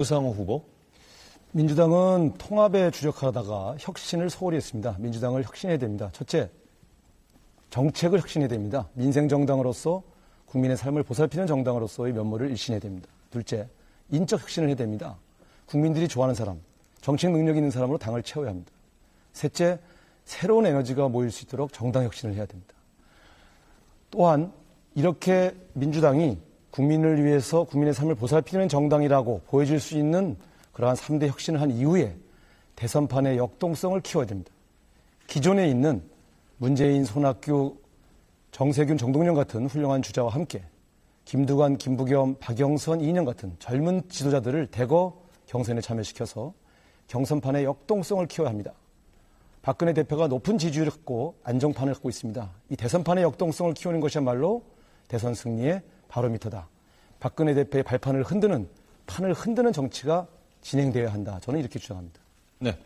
우상호 후보. 민주당은 통합에 주력하다가 혁신을 소홀히 했습니다. 민주당을 혁신해야 됩니다. 첫째, 정책을 혁신해야 됩니다. 민생 정당으로서 국민의 삶을 보살피는 정당으로서의 면모를 일신해야 됩니다. 둘째, 인적 혁신을 해야 됩니다. 국민들이 좋아하는 사람, 정책 능력 있는 사람으로 당을 채워야 합니다. 셋째, 새로운 에너지가 모일 수 있도록 정당 혁신을 해야 됩니다. 또한 이렇게 민주당이 국민을 위해서 국민의 삶을 보살피는 정당이라고 보여줄 수 있는 그러한 3대 혁신을 한 이후에 대선판의 역동성을 키워야 됩니다. 기존에 있는 문재인, 손학규, 정세균, 정동영 같은 훌륭한 주자와 함께 김두관, 김부겸, 박영선, 이인영 같은 젊은 지도자들을 대거 경선에 참여시켜서 경선판의 역동성을 키워야 합니다. 박근혜 대표가 높은 지지율을 갖고 안정판을 갖고 있습니다. 이 대선판의 역동성을 키우는 것이야말로 대선 승리의 바로미터다. 박근혜 대표의 발판을 흔드는 판을 흔드는 정치가 진행되어야 한다. 저는 이렇게 주장합니다. 네.